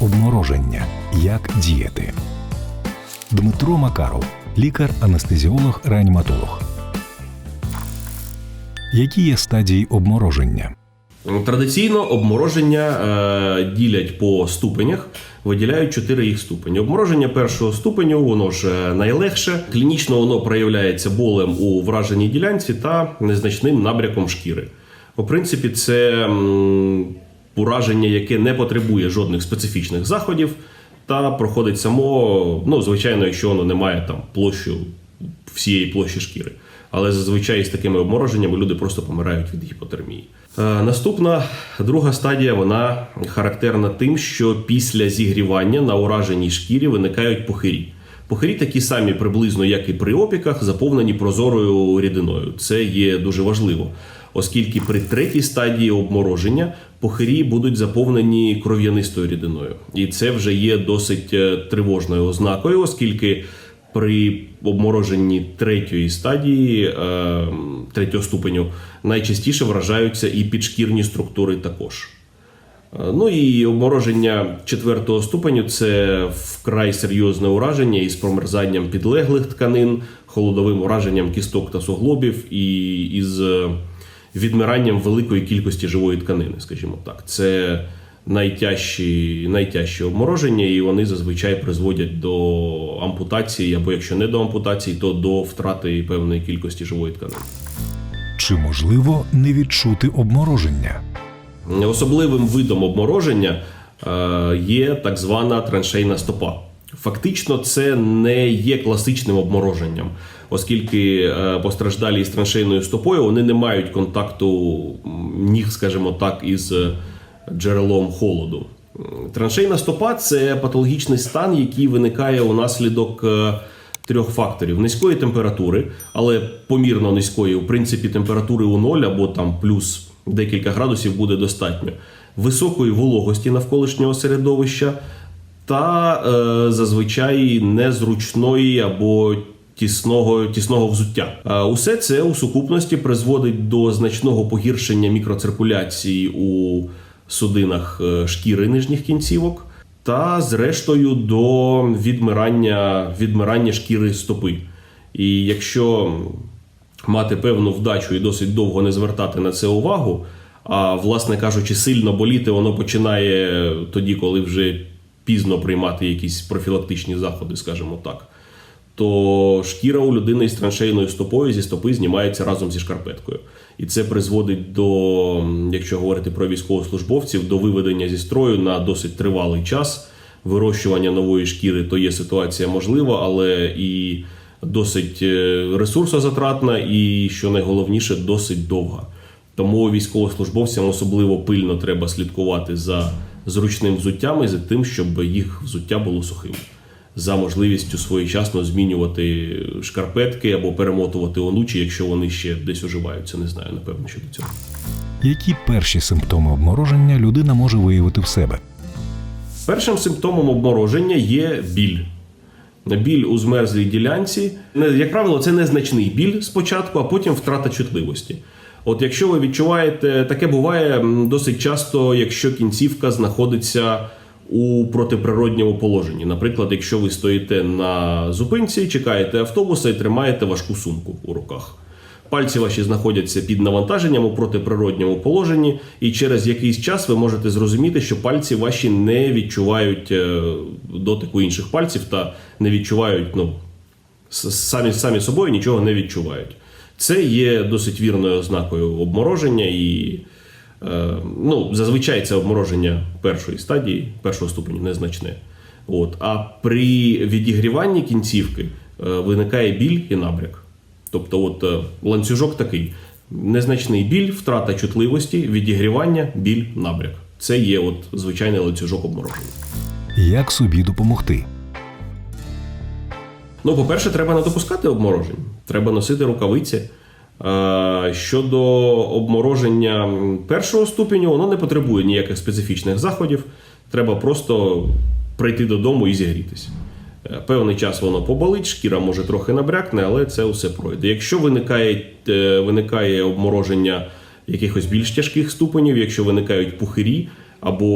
обмороження. Як діяти? Дмитро Макаров, лікар-анестезіолог, реаніматолог. Які є стадії обмороження? Традиційно обмороження е, ділять по ступенях, виділяють чотири їх ступені. Обмороження першого ступеню, воно ж е, найлегше. Клінічно воно проявляється болем у враженій ділянці та незначним набряком шкіри. У принципі, це ураження, яке не потребує жодних специфічних заходів, та проходить само, ну, звичайно, якщо воно не має там площу всієї площі шкіри. Але зазвичай з такими обмороженнями люди просто помирають від гіпотермії. Е, Наступна друга стадія вона характерна тим, що після зігрівання на ураженій шкірі виникають пухирі. Пухирі такі самі приблизно, як і при опіках, заповнені прозорою рідиною. Це є дуже важливо, оскільки при третій стадії обмороження пухирі будуть заповнені кров'янистою рідиною. І це вже є досить е, тривожною ознакою, оскільки при обмороженні третьої стадії, е, третього ступеню, найчастіше вражаються і підшкірні структури також. Е, Ну і обмороження четвертого ступеню це вкрай серйозне ураження із промерзанням підлеглих тканин, холодовим ураженням кісток та суглобів і із е, відмиранням великої кількості живої тканини, скажімо так. Це найтяжчі, найтяжчі обмороження, і вони зазвичай призводять до ампутації, або якщо не до ампутації, то до втрати певної кількості живої тканини. Чи можливо не відчути обмороження? Особливим видом обмороження е, є так звана траншейна стопа. Фактично, це не є класичним обмороженням, оскільки е, постраждалі із траншейною стопою вони не мають контакту ніг, скажімо так, із е, джерелом холоду. Траншейна стопа це патологічний стан, який виникає унаслідок трьох факторів: низької температури, але помірно низької, в принципі, температури у ноль або там плюс декілька градусів буде достатньо, високої вологості навколишнього середовища та е, зазвичай незручної або тісного, тісного взуття. Е, усе це у сукупності призводить до значного погіршення мікроциркуляції у судинах е, шкіри нижніх кінцівок. Та, зрештою, до відмирання, відмирання шкіри стопи. І якщо мати певну вдачу і досить довго не звертати на це увагу, а власне кажучи, сильно боліти воно починає тоді, коли вже пізно приймати якісь профілактичні заходи, скажімо так. То шкіра у людини з траншейною стопою зі стопи знімається разом зі шкарпеткою. І це призводить до, якщо говорити про військовослужбовців, до виведення зі строю на досить тривалий час. Вирощування нової шкіри то є ситуація можлива, але і досить е, ресурсозатратна, і що найголовніше, досить довга. Тому військовослужбовцям особливо пильно треба слідкувати за зручним взуттям і за тим, щоб їх взуття було сухим. За можливістю своєчасно змінювати шкарпетки або перемотувати онучі, якщо вони ще десь уживаються. Не знаю, напевно, щодо цього. Які перші симптоми обмороження людина може виявити в себе? Першим симптомом обмороження є біль. Біль у змерзлій ділянці. Як правило, це незначний біль спочатку, а потім втрата чутливості. От якщо ви відчуваєте, таке буває досить часто, якщо кінцівка знаходиться у протиприродньому положенні. Наприклад, якщо ви стоїте на зупинці, чекаєте автобуса і тримаєте важку сумку у руках. Пальці ваші знаходяться під навантаженням у протиприродньому положенні, і через якийсь час ви можете зрозуміти, що пальці ваші не відчувають е, дотику інших пальців та не відчувають ну, самі, самі собою нічого не відчувають. Це є досить вірною ознакою обмороження, і е, ну, зазвичай це обмороження першої стадії, першого ступеню незначне. От. А при відігріванні кінцівки е, виникає біль і набряк. Тобто, от е, ланцюжок такий: незначний біль, втрата чутливості, відігрівання, біль, набряк. Це є от звичайний ланцюжок обмороження. Як собі допомогти? Ну, по-перше, треба не допускати обморожень. Треба носити рукавиці. Е, Щодо обмороження першого ступеню, воно не потребує ніяких специфічних заходів. Треба просто прийти додому і зігрітися. Е, Певний час воно поболить, шкіра може трохи набрякне, але це все пройде. Якщо виникає, е, виникає обмороження якихось більш тяжких ступенів, якщо виникають пухирі, або,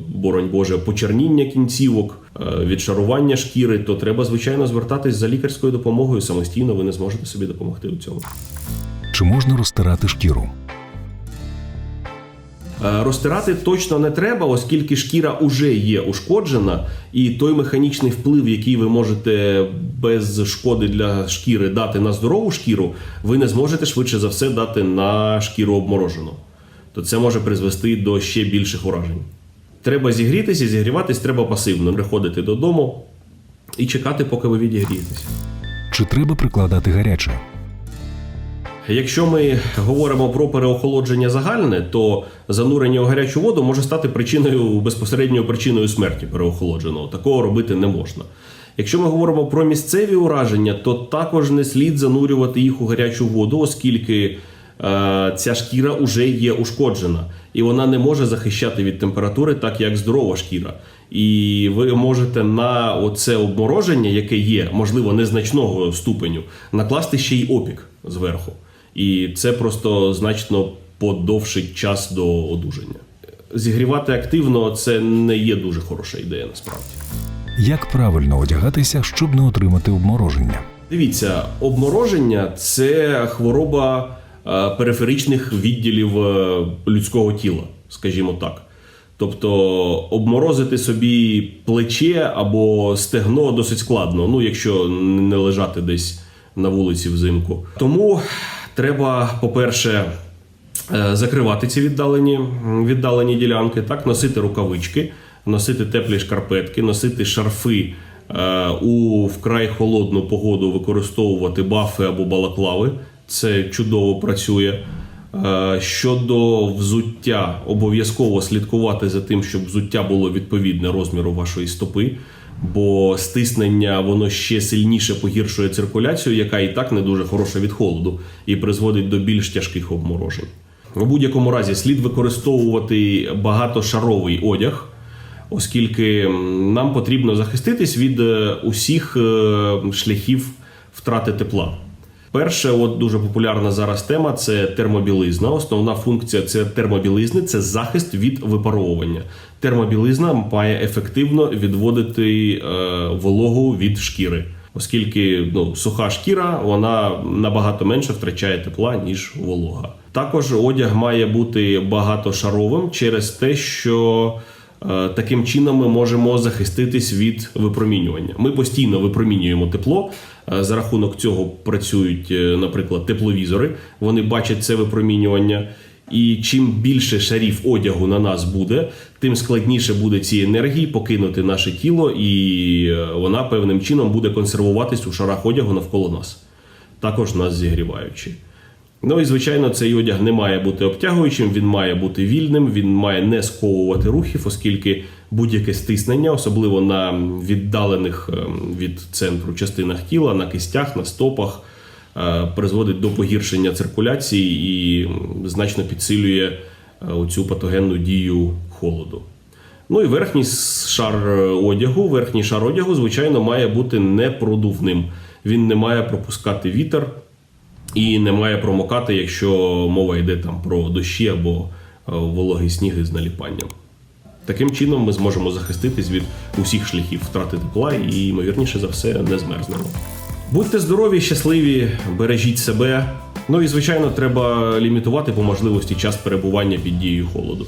е, боронь Боже, почерніння кінцівок, відшарування шкіри, то треба, звичайно, звертатись за лікарською допомогою. Самостійно ви не зможете собі допомогти у цьому. Чи можна розтирати шкіру? Е, Розтирати точно не треба, оскільки шкіра вже є ушкоджена, і той механічний вплив, який ви можете без шкоди для шкіри дати на здорову шкіру, ви не зможете швидше за все дати на шкіру обморожену. То це може призвести до ще більших уражень. Треба зігрітися, зігріватись треба пасивно, приходити додому і чекати, поки ви відігрієтеся. Чи треба прикладати гаряче? Якщо ми говоримо про переохолодження загальне, то занурення у гарячу воду може стати причиною безпосередньою причиною смерті переохолодженого. Такого робити не можна. Якщо ми говоримо про місцеві ураження, то також не слід занурювати їх у гарячу воду, оскільки е, ця шкіра вже є ушкоджена, і вона не може захищати від температури, так як здорова шкіра. І ви можете на оце обмороження, яке є, можливо, незначного ступеню, накласти ще й опік зверху. І це просто значно подовшить час до одужання. Зігрівати активно це не є дуже хороша ідея насправді. Як правильно одягатися, щоб не отримати обмороження? Дивіться, обмороження це хвороба е, периферичних відділів е, людського тіла, скажімо так. Тобто обморозити собі плече або стегно досить складно, ну якщо не лежати десь на вулиці взимку. Тому треба, по-перше, е, закривати ці віддалені, віддалені ділянки, так, носити рукавички, носити теплі шкарпетки, носити шарфи е, у вкрай холодну погоду, використовувати бафи або балаклави. Це чудово працює. Е, Щодо взуття, обов'язково слідкувати за тим, щоб взуття було відповідне розміру вашої стопи, бо стиснення воно ще сильніше погіршує циркуляцію, яка і так не дуже хороша від холоду, і призводить до більш тяжких обморожень. У будь-якому разі слід використовувати багатошаровий одяг, оскільки нам потрібно захиститись від е, усіх е, шляхів втрати тепла. Перше, от дуже популярна зараз тема це термобілизна. Основна функція це термобілизни це захист від випаровування. Термобілизна має ефективно відводити е, вологу від шкіри, оскільки ну, суха шкіра вона набагато менше втрачає тепла, ніж волога. Також одяг має бути багатошаровим через те, що Таким чином ми можемо захиститись від випромінювання. Ми постійно випромінюємо тепло. Е, За рахунок цього працюють, е, наприклад, тепловізори. Вони бачать це випромінювання. І чим більше шарів одягу на нас буде, тим складніше буде ці енергії покинути наше тіло, і е, вона певним чином буде консервуватись у шарах одягу навколо нас, також нас зігріваючи. Ну і звичайно, цей одяг не має бути обтягуючим, він має бути вільним, він має не сковувати рухів, оскільки будь-яке стиснення, особливо на віддалених ем, від центру частинах тіла, на кистях, на стопах, е, призводить до погіршення циркуляції і значно підсилює е, оцю патогенну дію холоду. Ну і верхній шар е, одягу, верхній шар одягу, звичайно, має бути непродувним. Він не має пропускати вітер і не має промокати, якщо мова йде там про дощі або е, вологий сніг із наліпанням. Таким чином ми зможемо захиститись від усіх шляхів втрати тепла і, ймовірніше за все, не змерзнемо. Будьте здорові, щасливі, бережіть себе. Ну і звичайно, треба лімітувати по можливості час перебування під дією холоду.